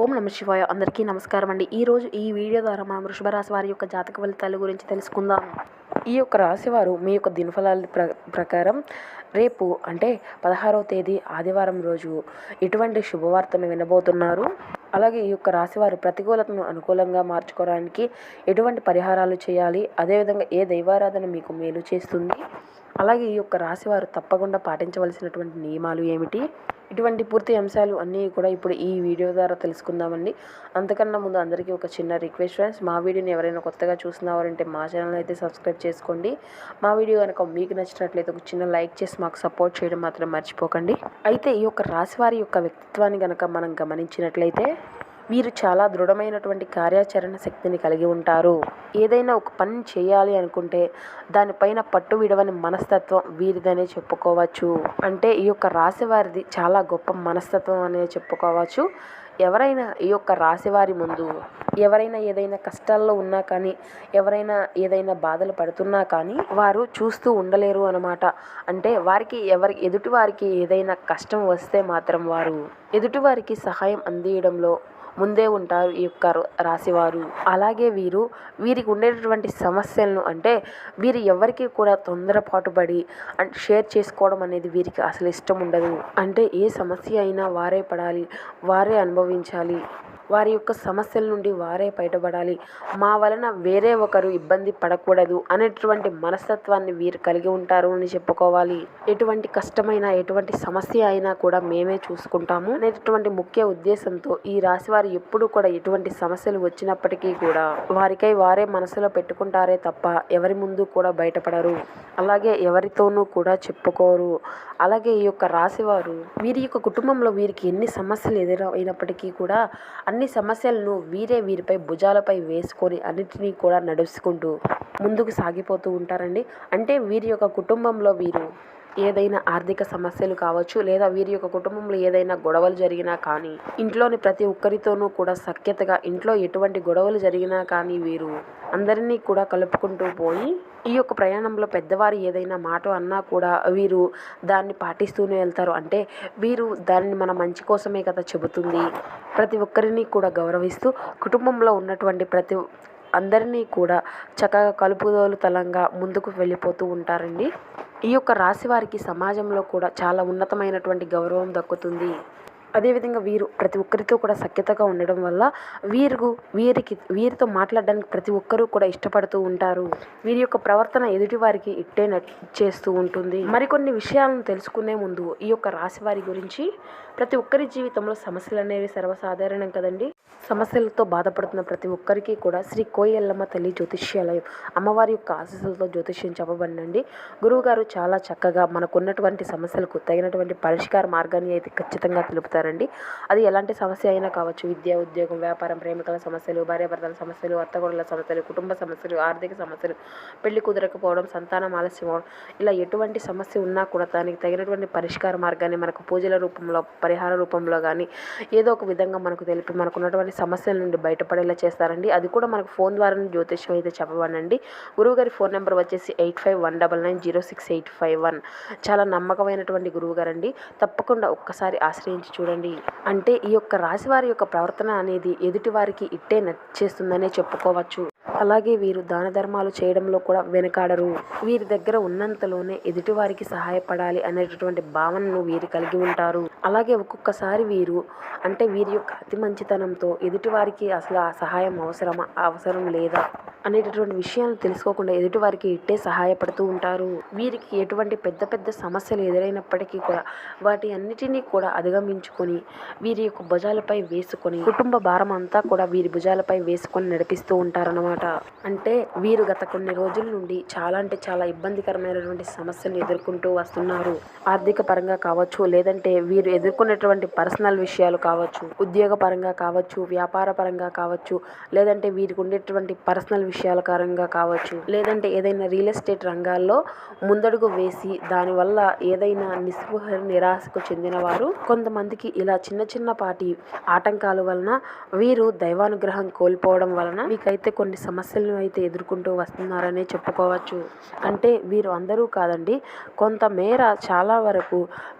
ఓం నమ శివాయ. అందరికీ నమస్కారం అండి. ఈరోజు ఈ వీడియో ద్వారా మనం వృషభ రాశి వారి యొక్క జాతక ఫలితాల గురించి తెలుసుకుందాం ఈ యొక్క రాశివారు మీ యొక్క దినఫలాల ప్ర ప్రకారం రేపు అంటే పదహారవ తేదీ ఆదివారం రోజు ఎటువంటి శుభవార్తను వినబోతున్నారు. అలాగే ఈ యొక్క రాశివారు ప్రతికూలతను అనుకూలంగా మార్చుకోవడానికి ఎటువంటి పరిహారాలు చేయాలి? అదేవిధంగా ఏ దైవారాధన మీకు మేలు చేస్తుంది? అలాగే ఈ యొక్క రాశివారు తప్పకుండా పాటించవలసినటువంటి నియమాలు ఏమిటి? ఇటువంటి పూర్తి అంశాలు అన్నీ కూడా ఇప్పుడు ఈ వీడియో ద్వారా తెలుసుకుందామండి. అంతకన్నా ముందు అందరికీ ఒక చిన్న రిక్వెస్ట్ ఫ్రెండ్స్ మా వీడియోని ఎవరైనా కొత్తగా చూస్తున్నారంటే మా ఛానల్ అయితే సబ్స్క్రైబ్ చేసుకోండి. మా వీడియో కనుక మీకు నచ్చినట్లయితే ఒక చిన్న లైక్ చేసి మాకు సపోర్ట్ చేయడం మాత్రం మర్చిపోకండి. అయితే ఈ యొక్క రాశి వారి యొక్క వ్యక్తిత్వాన్ని కనుక మనం గమనించినట్లయితే వీరు చాలా దృఢమైనటువంటి కార్యాచరణ శక్తిని కలిగి ఉంటారు. ఏదైనా ఒక పని చేయాలి అనుకుంటే దానిపైన పట్టు విడవని మనస్తత్వం వీరిదనే చెప్పుకోవచ్చు. అంటే ఈ యొక్క రాశి వారిది చాలా గొప్ప మనస్తత్వం అనే చెప్పుకోవచ్చు. ఎవరైనా ఈ యొక్క రాశివారి ముందు ఎవరైనా ఏదైనా కష్టాల్లో ఉన్నా కానీ ఎవరైనా ఏదైనా బాధలు పడుతున్నా కానీ వారు చూస్తూ ఉండలేరు అన్నమాట. అంటే వారికి ఎవరి ఎదుటి వారికి ఏదైనా కష్టం వస్తే మాత్రం వారు ఎదుటివారికి సహాయం అందియడంలో ముందే ఉంటారు ఈ యొక్క రాశివారు. అలాగే వీరు వీరికి ఉండేటటువంటి సమస్యలను అంటే వీరు ఎవరికి కూడా తొందరపాటు పడి అండ్ షేర్ చేసుకోవడం అనేది వీరికి అసలు ఇష్టం ఉండదు. అంటే ఏ సమస్య అయినా వారే పడాలి వారే అనుభవించాలి. వారి యొక్క సమస్యల నుండి వారే బయటపడాలి. మా వలన వేరే ఒకరు ఇబ్బంది పడకూడదు అనేటువంటి మనస్తత్వాన్ని వీరు కలిగి ఉంటారు అని చెప్పుకోవాలి. ఎటువంటి కష్టమైన ఎటువంటి సమస్య అయినా కూడా మేమే చూసుకుంటాము అనేటటువంటి ముఖ్య ఉద్దేశంతో ఈ రాశి వారు ఎప్పుడు కూడా ఎటువంటి సమస్యలు వచ్చినప్పటికీ కూడా వారికై వారే మనసులో పెట్టుకుంటారే తప్ప ఎవరి ముందు కూడా బయటపడరు. అలాగే ఎవరితోనూ కూడా చెప్పుకోరు. అలాగే ఈ యొక్క రాశివారు వీరి యొక్క కుటుంబంలో వీరికి ఎన్ని సమస్యలు ఎదురైనప్పటికీ కూడా అన్ని సమస్యలను వీరే వీరిపై భుజాలపై వేసుకొని అన్నిటినీ కూడా నడుచుకుంటూ ముందుకు సాగిపోతూ ఉంటారండి. అంటే వీరి యొక్క కుటుంబంలో వీరు ఏదైనా ఆర్థిక సమస్యలు కావచ్చు లేదా వీరి యొక్క కుటుంబంలో ఏదైనా గొడవలు జరిగినా కానీ ఇంట్లోని ప్రతి ఒక్కరితోనూ కూడా సఖ్యతగా ఇంట్లో ఎటువంటి గొడవలు జరిగినా కానీ వీరు అందరినీ కూడా కలుపుకుంటూ పోయి ఈ యొక్క ప్రయాణంలో పెద్దవారు ఏదైనా మాట అన్నా కూడా వీరు దాన్ని పాటిస్తూనే వెళ్తారు. అంటే వీరు దానిని మన మంచి కోసమే కదా చెబుతుంది. ప్రతి ఒక్కరిని కూడా గౌరవిస్తూ కుటుంబంలో ఉన్నటువంటి ప్రతి అందరినీ కూడా చక్కగా కలుపుదోలు తలంగా ముందుకు వెళ్ళిపోతూ ఉంటారండి. ఈ యొక్క రాశి వారికి సమాజంలో కూడా చాలా ఉన్నతమైనటువంటి గౌరవం దక్కుతుంది. అదేవిధంగా వీరు ప్రతి ఒక్కరితో కూడా సఖ్యతగా ఉండడం వల్ల వీరు వీరికి వీరితో మాట్లాడడానికి ప్రతి ఒక్కరూ కూడా ఇష్టపడుతూ ఉంటారు. వీరి యొక్క ప్రవర్తన ఎదుటి వారికి ఇట్టే చేస్తూ ఉంటుంది. మరికొన్ని విషయాలను తెలుసుకునే ముందు ఈ యొక్క రాశి వారి గురించి ప్రతి ఒక్కరి జీవితంలో సమస్యలు అనేవి సర్వసాధారణం కదండి. సమస్యలతో బాధపడుతున్న ప్రతి ఒక్కరికి కూడా శ్రీ కోయల్లమ్మ తల్లి జ్యోతిష్యాలయం అమ్మవారి యొక్క ఆశీస్సులతో జ్యోతిష్యం చెప్పబడినండి. గురువుగారు చాలా చక్కగా మనకున్నటువంటి సమస్యలకు తగినటువంటి పరిష్కార మార్గాన్ని అయితే ఖచ్చితంగా తెలుపుతారు. తెలుపుతారండి అది ఎలాంటి సమస్య అయినా కావచ్చు. విద్య ఉద్యోగం వ్యాపారం ప్రేమికల సమస్యలు భార్యాభర్తల సమస్యలు అత్తగొడల సమస్యలు కుటుంబ సమస్యలు ఆర్థిక సమస్యలు పెళ్ళి కుదరకపోవడం సంతానం ఆలస్యం అవడం ఇలా ఎటువంటి సమస్య ఉన్నా కూడా దానికి తగినటువంటి పరిష్కార మార్గాన్ని మనకు పూజల రూపంలో పరిహార రూపంలో కానీ ఏదో ఒక విధంగా మనకు తెలిపి మనకున్నటువంటి సమస్యల నుండి బయటపడేలా చేస్తారండి. అది కూడా మనకు ఫోన్ ద్వారా జ్యోతిష్యం అయితే చెప్పవనండి గురువుగారి ఫోన్ నెంబర్ వచ్చేసి eight five one double nine zero six eight five one. చాలా నమ్మకమైనటువంటి గురువుగారండి. తప్పకుండా ఒక్కసారి ఆశ్రయించి చూడండి. అంటే ఈ యొక్క రాశి వారి యొక్క ప్రవర్తన అనేది ఎదుటి వారికి ఇట్టే నచ్చేస్తుందనే చెప్పుకోవచ్చు. అలాగే వీరు దాన ధర్మాలు చేయడంలో కూడా వెనకాడరు. వీరి దగ్గర ఉన్నంతలోనే ఎదుటివారికి సహాయపడాలి అనేటటువంటి భావనను వీరు కలిగి ఉంటారు. అలాగే ఒక్కొక్కసారి వీరు అంటే వీరి యొక్క అతి మంచితనంతో ఎదుటివారికి అసలు ఆ సహాయం అవసరమా అవసరం లేదా అనేటటువంటి విషయాలను తెలుసుకోకుండా ఎదుటివారికి ఇట్టే సహాయపడుతూ ఉంటారు. వీరికి ఎటువంటి పెద్ద పెద్ద సమస్యలు ఎదురైనప్పటికీ కూడా వాటి అన్నిటినీ కూడా అధిగమించుకొని వీరి యొక్క భుజాలపై వేసుకొని కుటుంబ భారం అంతా కూడా వీరి భుజాలపై వేసుకొని నడిపిస్తూ ఉంటారన్నమాట. అంటే వీరు గత కొన్ని రోజుల నుండి చాలా అంటే చాలా ఇబ్బందికరమైనటువంటి సమస్యలు ఎదుర్కొంటూ వస్తున్నారు. ఆర్థిక పరంగా కావచ్చు లేదంటే వీరు ఎదుర్కొనేటువంటి పర్సనల్ విషయాలు కావచ్చు ఉద్యోగ పరంగా కావచ్చు వ్యాపార పరంగా కావచ్చు లేదంటే వీరికి ఉండేటువంటి పర్సనల్ విషయాల పరంగా కావచ్చు లేదంటే ఏదైనా రియల్ ఎస్టేట్ రంగాల్లో ముందడుగు వేసి దానివల్ల ఏదైనా నిస్పృహ నిరాశకు చెందిన వారు కొంతమందికి ఇలా చిన్న చిన్నపాటి ఆటంకాల వలన వీరు దైవానుగ్రహం కోల్పోవడం వలన మీకైతే కొన్ని సమస్యలను అయితే ఎదుర్కొంటూ వస్తున్నారనే చెప్పుకోవచ్చు. అంటే వీరు అందరూ కాదండి. కొంతమేర చాలా వరకు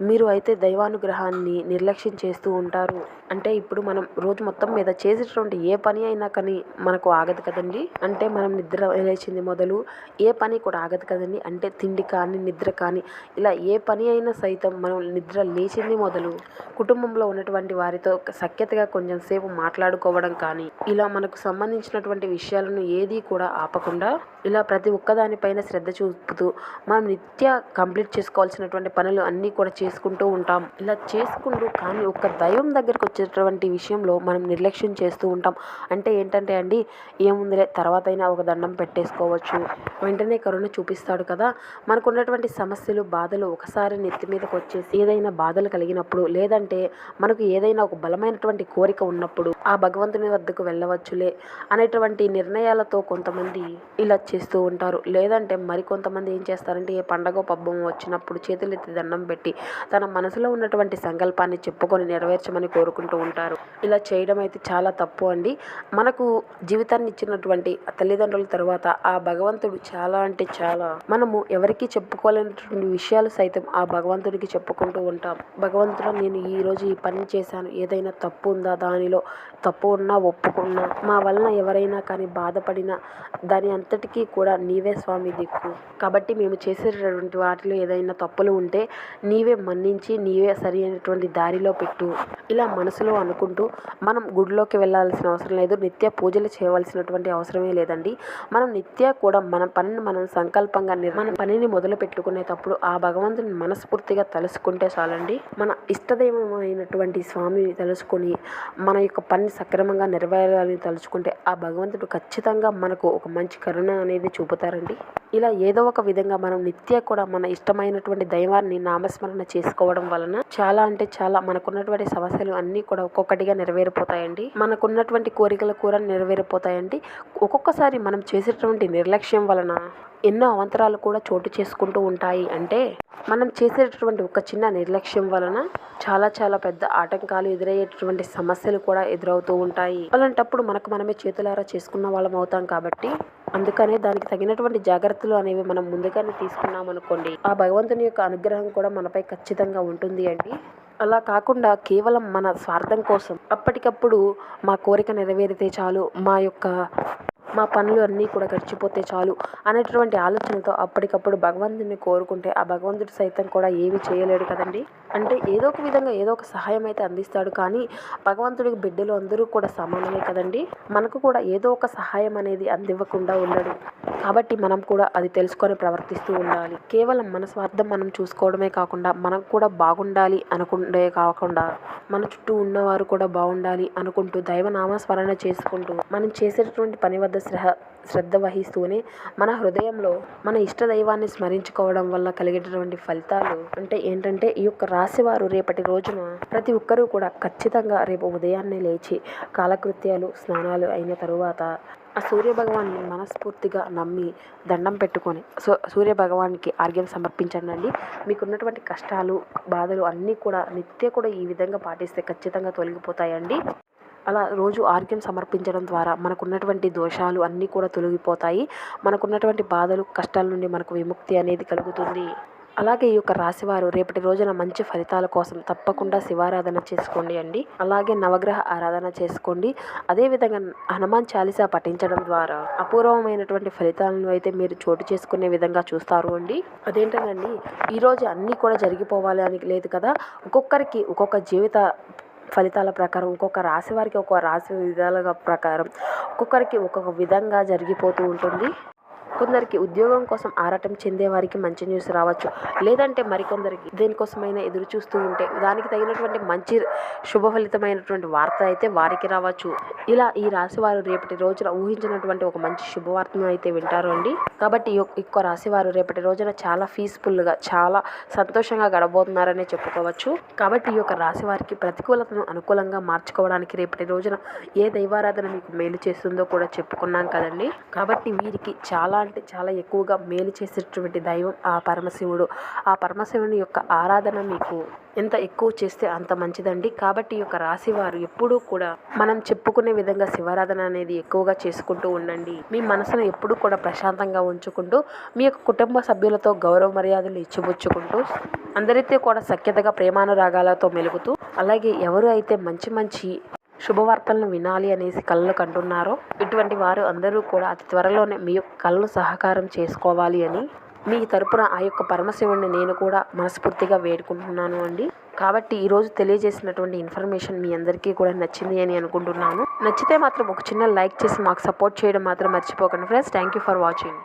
మీరు అయితే దైవానుగ్రహాన్ని నిర్లక్ష్యం చేస్తూ ఉంటారు. అంటే ఇప్పుడు మనం రోజు మొత్తం మీద చేసేటటువంటి ఏ పని అయినా కానీ మనకు ఆగదు కదండి. అంటే మనం నిద్ర లేచింది మొదలు ఏ పని కూడా ఆగదు కదండి. అంటే తిండి కానీ నిద్ర కానీ ఇలా ఏ పని అయినా సైతం మనం నిద్ర లేచింది మొదలు కుటుంబంలో ఉన్నటువంటి వారితో సఖ్యతగా కొంచెం సేపు మాట్లాడుకోవడం కానీ ఇలా మనకు సంబంధించినటువంటి విషయాలను ఏది కూడా ఆపకుండా ఇలా ప్రతి ఒక్కదానిపైన శ్రద్ధ చూపుతూ మనం నిత్య కంప్లీట్ చేసుకోవాల్సినటువంటి పనులు అన్నీ కూడా చేసుకుంటూ ఉంటాం. ఇలా చేసుకుంటూ కానీ ఒక్క దైవం దగ్గరికి వచ్చేటటువంటి విషయంలో మనం నిర్లక్ష్యం చేస్తూ ఉంటాం. అంటే ఏంటంటే అండి ఏముందిలే తర్వాత అయినా ఒక దండం పెట్టేసుకోవచ్చు. వెంటనే కరుణ చూపిస్తాడు కదా. మనకు ఉన్నటువంటి సమస్యలు బాధలు ఒకసారి నెత్తి మీదకి వచ్చేసి ఏదైనా బాధలు కలిగినప్పుడు లేదంటే మనకు ఏదైనా ఒక బలమైనటువంటి కోరిక ఉన్నప్పుడు ఆ భగవంతుని వద్దకు వెళ్ళవచ్చులే అనేటువంటి నిర్ణయాలతో కొంతమంది ఇలా చేస్తూ ఉంటారు. లేదంటే మరికొంతమంది ఏం చేస్తారంటే ఏ పండగ పబ్బం వచ్చినప్పుడు చేతులెత్తి దండం పెట్టి తన మనసులో ఉన్నటువంటి సంకల్పాన్ని చెప్పుకొని నెరవేర్చమని కోరుకుంటూ ఉంటారు. ఇలా చేయడం అయితే చాలా తప్పు అండి. మనకు జీవితాన్ని ఇచ్చినటువంటి తల్లిదండ్రుల తర్వాత ఆ భగవంతుడు చాలా అంటే చాలా మనము ఎవరికి చెప్పుకోలేనటువంటి విషయాలు సైతం ఆ భగవంతుడికి చెప్పుకుంటూ ఉంటాం. భగవంతుడు నేను ఈ రోజు ఈ పని చేశాను. ఏదైనా తప్పు ఉందా? దానిలో తప్పు ఉన్నా ఒప్పుకున్నా మా వలన ఎవరైనా కానీ బాధ బాధపడినా దాని అంతటికీ కూడా నీవే స్వామి దిక్కు. కాబట్టి మేము చేసేటటువంటి వాటిలో ఏదైనా తప్పులు ఉంటే నీవే మన్నించి నీవే సరి అయినటువంటి దారిలో పెట్టు. ఇలా మనసులో అనుకుంటూ మనం గుడిలోకి వెళ్ళాల్సిన అవసరం లేదు. నిత్య పూజలు చేయవలసినటువంటి అవసరమే లేదండి. మనం నిత్య కూడా మన పనిని మనం సంకల్పంగా నిర్- మన పనిని మొదలు పెట్టుకునేటప్పుడు ఆ భగవంతుని మనస్ఫూర్తిగా తలుసుకుంటే చాలండి. మన ఇష్టదైవమైనటువంటి స్వామిని తలుసుకొని మన యొక్క పని సక్రమంగా నెరవేరాలని తలుచుకుంటే ఆ భగవంతుడు ఖచ్చితంగా మనకు ఒక మంచి కరుణ అనేది చూపుతారండి. ఇలా ఏదో ఒక విధంగా మనం నిత్య కూడా మన ఇష్టమైనటువంటి దైవాన్ని నామస్మరణ చేసుకోవడం వలన చాలా అంటే చాలా మనకున్నటువంటి సమస్యలు అన్నీ కూడా ఒక్కొక్కటిగా నెరవేరిపోతాయండి. మనకున్నటువంటి కోరికలు కూడా నెరవేరిపోతాయండి. ఒక్కొక్కసారి మనం చేసేటువంటి నిర్లక్ష్యం వలన ఎన్నో అవంతరాలు కూడా చోటు చేసుకుంటూ ఉంటాయి. అంటే మనం చేసేటటువంటి ఒక చిన్న నిర్లక్ష్యం వలన చాలా చాలా పెద్ద ఆటంకాలు ఎదురయ్యేటటువంటి సమస్యలు కూడా ఎదురవుతూ ఉంటాయి. అలాంటప్పుడు మనకు మనమే చేతులారా చేసుకున్న వాళ్ళం అవుతాం కాబట్టి అందుకనే దానికి తగినటువంటి జాగ్రత్తలు అనేవి మనం ముందుగానే తీసుకున్నాం అనుకోండి. ఆ భగవంతుని యొక్క అనుగ్రహం కూడా మనపై ఖచ్చితంగా ఉంటుంది అండి. అలా కాకుండా కేవలం మన స్వార్థం కోసం అప్పటికప్పుడు మా కోరిక నెరవేరితే చాలు. మా యొక్క మా పనులు అన్నీ కూడా గడిచిపోతే చాలు అనేటటువంటి ఆలోచనతో అప్పటికప్పుడు భగవంతుడిని కోరుకుంటే ఆ భగవంతుడు సైతం కూడా ఏమీ చేయలేడు కదండి. అంటే ఏదో ఒక విధంగా ఏదో ఒక సహాయం అయితే అందిస్తాడు కానీ భగవంతుడికి బిడ్డలు అందరూ కూడా సమానమే కదండి. మనకు కూడా ఏదో ఒక సహాయం అనేది అందివ్వకుండా ఉండడు. కాబట్టి మనం కూడా అది తెలుసుకొని ప్రవర్తిస్తూ ఉండాలి. కేవలం మన స్వార్థం మనం చూసుకోవడమే కాకుండా మనం కూడా బాగుండాలి అనుకుంటే కాకుండా మన చుట్టూ ఉన్నవారు కూడా బాగుండాలి అనుకుంటూ దైవనామస్మరణ చేసుకుంటూ మనం చేసేటటువంటి పని వద్ద శ్రహ శ్రద్ధ వహిస్తూనే మన హృదయంలో మన ఇష్ట దైవాన్ని స్మరించుకోవడం వల్ల కలిగేటటువంటి ఫలితాలు అంటే ఏంటంటే ఈ యొక్క రాశివారు రేపటి రోజున ప్రతి ఒక్కరూ కూడా ఖచ్చితంగా రేపు ఉదయాన్నే లేచి కాలకృత్యాలు స్నానాలు అయిన తరువాత ఆ సూర్య భగవాన్ని మనస్ఫూర్తిగా నమ్మి దండం పెట్టుకొని సో సూర్య ఆర్ఘ్యం సమర్పించండి మీకున్నటువంటి కష్టాలు బాధలు అన్నీ కూడా నిత్య కూడా ఈ విధంగా పాటిస్తే ఖచ్చితంగా తొలగిపోతాయండి. అలా రోజు ఆర్ఘ్యం సమర్పించడం ద్వారా మనకున్నటువంటి దోషాలు అన్నీ కూడా తొలగిపోతాయి. మనకున్నటువంటి బాధలు కష్టాల నుండి మనకు విముక్తి అనేది కలుగుతుంది. అలాగే ఈ యొక్క రాశివారు రేపటి రోజున మంచి ఫలితాల కోసం తప్పకుండా శివారాధన చేసుకోండి అండి. అలాగే నవగ్రహ ఆరాధన చేసుకోండి. అదేవిధంగా హనుమాన్ చాలీసా పఠించడం ద్వారా అపూర్వమైనటువంటి ఫలితాలను అయితే మీరు చోటు చేసుకునే విధంగా చూస్తారు అండి. అదేంటండి ఈరోజు అన్నీ కూడా జరిగిపోవాలి అని లేదు కదా. ఒక్కొక్కరికి ఒక్కొక్క జీవిత ఫలితాల ప్రకారం ఒక్కొక్క రాశి వారికి ఒక్కొక్క రాశి విధాలుగా ప్రకారం ఒక్కొక్కరికి ఒక్కొక్క విధంగా జరిగిపోతూ ఉంటుంది. కొందరికి ఉద్యోగం కోసం ఆరాటం చెందే వారికి మంచి న్యూస్ రావచ్చు. లేదంటే మరికొందరికి దేనికోసమైనా ఎదురు చూస్తూ ఉంటే దానికి తగినటువంటి మంచి శుభ ఫలితమైనటువంటి వార్త అయితే వారికి రావచ్చు. ఇలా ఈ రాశి వారు రేపటి రోజున ఊహించినటువంటి ఒక మంచి శుభవార్తను అయితే వింటారు అండి. కాబట్టి ఎక్కువ యొక్క- రాశి వారు రేపటి రోజున చాలా పీస్ఫుల్గా చాలా సంతోషంగా గడబోతున్నారనే చెప్పుకోవచ్చు. కాబట్టి ఈ యొక్క రాశి వారికి ప్రతికూలతను అనుకూలంగా మార్చుకోవడానికి రేపటి రోజున ఏ దైవారాధన మీకు మేలు చేస్తుందో కూడా చెప్పుకున్నాం కదండి. కాబట్టి వీరికి చాలా కంటే చాలా ఎక్కువగా మేలు చేసేటటువంటి దైవం ఆ పరమశివుడు. ఆ పరమశివుని యొక్క ఆరాధన మీకు ఎంత ఎక్కువ చేస్తే అంత మంచిదండి. కాబట్టి ఈ యొక్క రాశి వారు ఎప్పుడూ కూడా మనం చెప్పుకునే విధంగా శివారాధన అనేది ఎక్కువగా చేసుకుంటూ ఉండండి. మీ మనసును ఎప్పుడూ కూడా ప్రశాంతంగా ఉంచుకుంటూ మీ యొక్క కుటుంబ సభ్యులతో గౌరవ మర్యాదలు ఇచ్చిపుచ్చుకుంటూ అందరితో కూడా సఖ్యతగా ప్రేమానురాగాలతో మెలుగుతూ అలాగే ఎవరు అయితే మంచి మంచి శుభవార్తలను వినాలి అనేసి కళ్ళు కంటున్నారో ఇటువంటి వారు అందరూ కూడా అతి త్వరలోనే మీ యొక్క కళ్ళు సహకారం చేసుకోవాలి అని మీ తరపున ఆ యొక్క పరమశివుణ్ణి నేను కూడా మనస్ఫూర్తిగా వేడుకుంటున్నాను అండి. కాబట్టి ఈరోజు తెలియజేసినటువంటి ఇన్ఫర్మేషన్ మీ అందరికీ కూడా నచ్చింది అని అనుకుంటున్నాను. నచ్చితే మాత్రం ఒక చిన్న లైక్ చేసి మాకు సపోర్ట్ చేయడం మాత్రం మర్చిపోకండి friends. Thank you for watching.